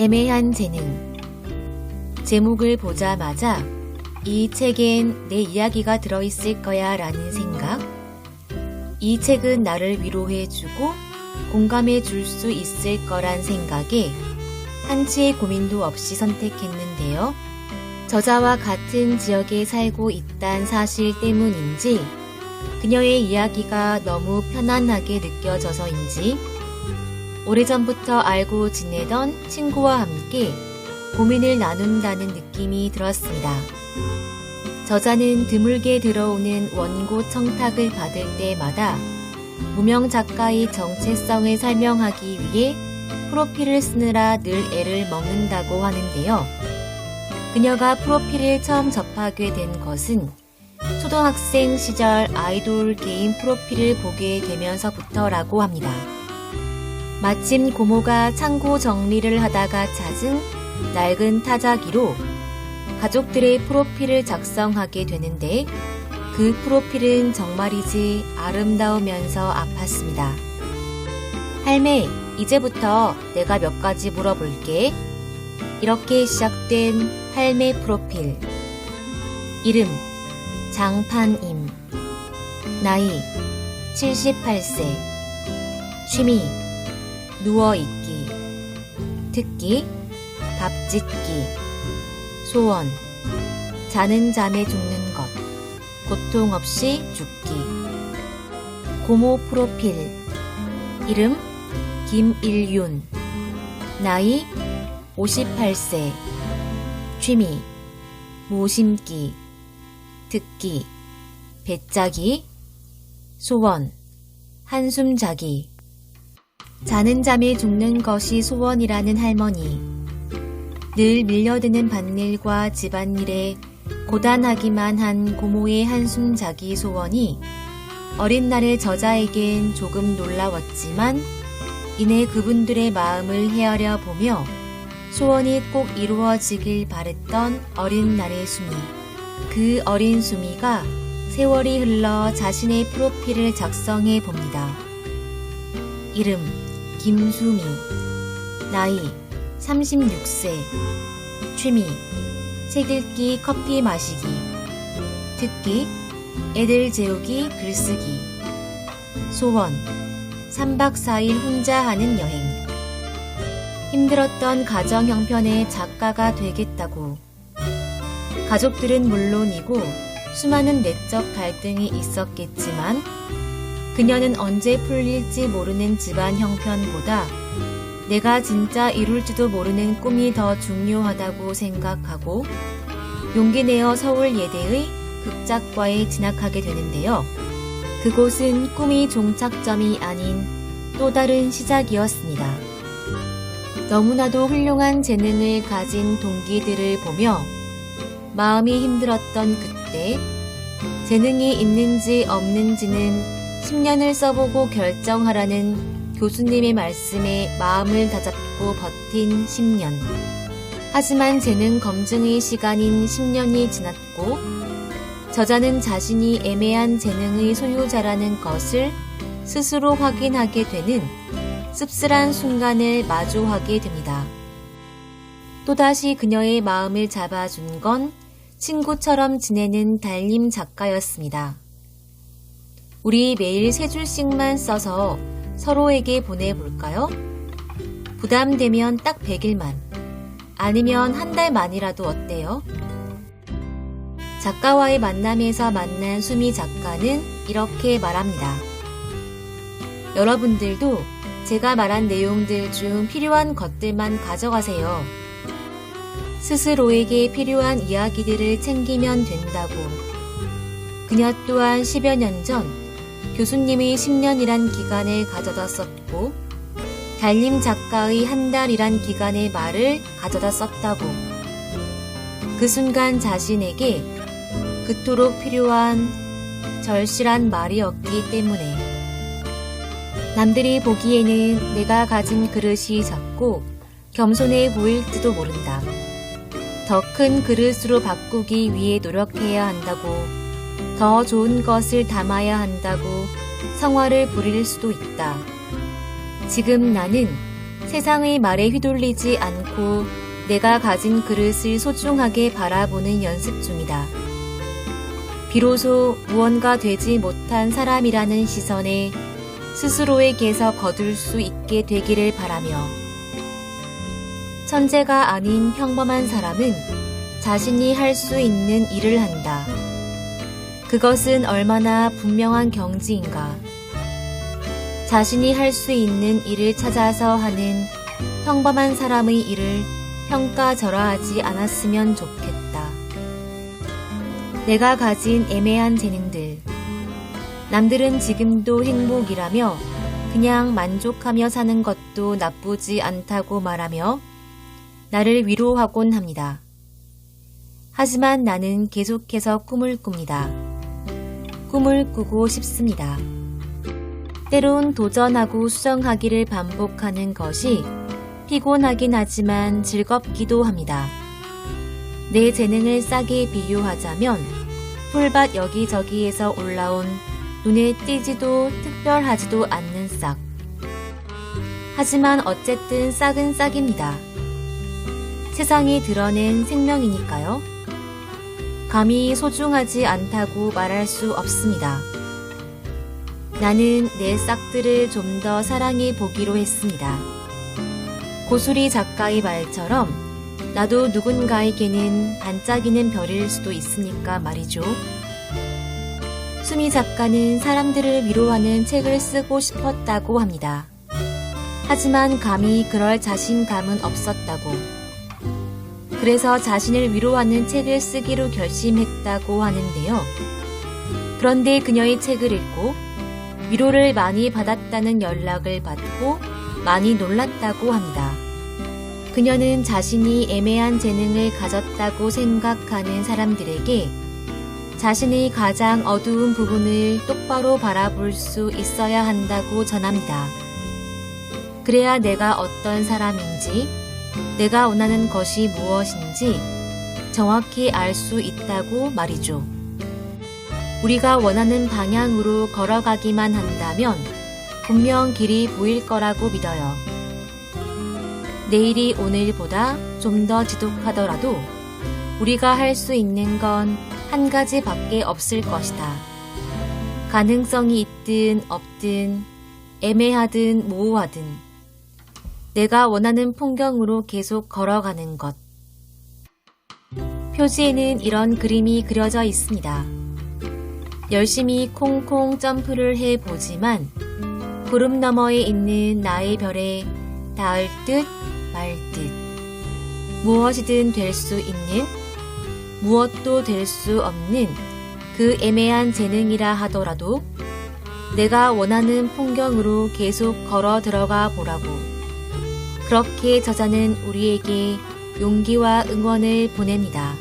애매한 재능. 제목을 보자마자 이 책엔 내 이야기가 들어있을 거야 라는 생각. 이 책은 나를 위로해주고 공감해 줄 수 있을 거란 생각에 한치의 고민도 없이 선택했는데요. 저자와 같은 지역에 살고 있단 사실 때문인지 그녀의 이야기가 너무 편안하게 느껴져서인지 오래전부터 알고 지내던 친구와 함께 고민을 나눈다는 느낌이 들었습니다. 저자는 드물게 들어오는 원고 청탁을 받을 때마다 무명 작가의 정체성을 설명하기 위해 프로필을 쓰느라 늘 애를 먹는다고 하는데요. 그녀가 프로필을 처음 접하게 된 것은 초등학생 시절 아이돌 개인 프로필을 보게 되면서부터라고 합니다. 마침 고모가 창고 정리를 하다가 찾은 낡은 타자기로 가족들의 프로필을 작성하게 되는데 그 프로필은 정말이지 아름다우면서 아팠습니다. 할매, 이제부터 내가 몇 가지 물어볼게. 이렇게 시작된 할매 프로필. 이름, 장판임. 나이, 78세. 취미, 누워있기. 특기, 밥 짓기. 소원, 자는 잠에 죽는 것. 고통 없이 죽기. 고모 프로필. 이름, 김일윤. 나이, 58세. 취미, 모심기. 듣기, 배짜기. 소원, 한숨 자기. 자는 잠에 죽는 것이 소원이라는 할머니. 늘 밀려드는 밭일과 집안일에 고단하기만 한 고모의 한숨 자기 소원이 어린 날의 저자에겐 조금 놀라웠지만 이내 그분들의 마음을 헤아려 보며 소원이 꼭 이루어지길 바랬던 어린 날의 수미. 그 어린 수미가 세월이 흘러 자신의 프로필을 작성해 봅니다. 이름 김수미. 나이 36세. 취미 책 읽기, 커피 마시기. 특기 애들 재우기, 글쓰기. 소원 3박 4일 혼자 하는 여행. 힘들었던 가정 형편의 작가가 되겠다고. 가족들은 물론이고 수많은 내적 갈등이 있었겠지만 그녀는 언제 풀릴지 모르는 집안 형편보다 내가 진짜 이룰지도 모르는 꿈이 더 중요하다고 생각하고 용기 내어 서울 예대의 극작과에 진학하게 되는데요. 그곳은 꿈이 종착점이 아닌 또 다른 시작이었습니다. 너무나도 훌륭한 재능을 가진 동기들을 보며 마음이 힘들었던 그때 재능이 있는지 없는지는 10년을 써보고 결정하라는 교수님의 말씀에 마음을 다잡고 버틴 10년. 하지만 재능 검증의 시간인 10년이 지났고 저자는 자신이 애매한 재능의 소유자라는 것을 스스로 확인하게 되는 씁쓸한 순간을 마주하게 됩니다. 또다시 그녀의 마음을 잡아준 건 친구처럼 지내는 달님 작가였습니다. 우리 매일 세 줄씩만 써서 서로에게 보내볼까요? 부담되면 딱 100일만, 아니면 한 달만이라도 어때요? 작가와의 만남에서 만난 수미 작가는 이렇게 말합니다. 여러분들도 제가 말한 내용들 중 필요한 것들만 가져가세요. 스스로에게 필요한 이야기들을 챙기면 된다고. 그녀 또한 10여 년 전 교수님이 10년이란 기간을 가져다 썼고, 달님 작가의 한 달이란 기간의 말을 가져다 썼다고. 그 순간 자신에게 그토록 필요한 절실한 말이었기 때문에. 남들이 보기에는 내가 가진 그릇이 작고 겸손해 보일지도 모른다. 더 큰 그릇으로 바꾸기 위해 노력해야 한다고, 더 좋은 것을 담아야 한다고 성화를 부릴 수도 있다. 지금 나는 세상의 말에 휘둘리지 않고 내가 가진 그릇을 소중하게 바라보는 연습 중이다. 비로소 무언가 되지 못한 사람이라는 시선에 스스로에게서 거둘 수 있게 되기를 바라며 천재가 아닌 평범한 사람은 자신이 할 수 있는 일을 한다. 그것은 얼마나 분명한 경지인가. 자신이 할 수 있는 일을 찾아서 하는 평범한 사람의 일을 평가절하하지 않았으면 좋겠다. 내가 가진 애매한 재능들. 남들은 지금도 행복이라며 그냥 만족하며 사는 것도 나쁘지 않다고 말하며 나를 위로하곤 합니다. 하지만 나는 계속해서 꿈을 꿉니다. 꿈을 꾸고 싶습니다. 때론 도전하고 수정하기를 반복하는 것이 피곤하긴 하지만 즐겁기도 합니다. 내 재능을 싸게 비유하자면 풀밭 여기저기에서 올라온 눈에 띄지도 특별하지도 않는 싹. 하지만 어쨌든 싹은 싹입니다. 세상이 드러낸 생명이니까요. 감히 소중하지 않다고 말할 수 없습니다. 나는 내 싹들을 좀 더 사랑해 보기로 했습니다. 고수리 작가의 말처럼 나도 누군가에게는 반짝이는 별일 수도 있으니까 말이죠. 수미 작가는 사람들을 위로하는 책을 쓰고 싶었다고 합니다. 하지만 감히 그럴 자신감은 없었다고. 그래서 자신을 위로하는 책을 쓰기로 결심했다고 하는데요. 그런데 그녀의 책을 읽고 위로를 많이 받았다는 연락을 받고 많이 놀랐다고 합니다. 그녀는 자신이 애매한 재능을 가졌다고 생각하는 사람들에게 자신의 가장 어두운 부분을 똑바로 바라볼 수 있어야 한다고 전합니다. 그래야 내가 어떤 사람인지, 내가 원하는 것이 무엇인지 정확히 알 수 있다고 말이죠. 우리가 원하는 방향으로 걸어가기만 한다면 분명 길이 보일 거라고 믿어요. 내일이 오늘보다 좀 더 지독하더라도 우리가 할 수 있는 건 한 가지 밖에 없을 것이다. 가능성이 있든 없든 애매하든 모호하든 내가 원하는 풍경으로 계속 걸어가는 것. 표지에는 이런 그림이 그려져 있습니다. 열심히 콩콩 점프를 해 보지만 구름 너머에 있는 나의 별에 닿을 듯 말 듯. 무엇이든 될 수 있는, 무엇도 될 수 없는 그 애매한 재능이라 하더라도 내가 원하는 풍경으로 계속 걸어 들어가 보라고. 그렇게 저자는 우리에게 용기와 응원을 보냅니다.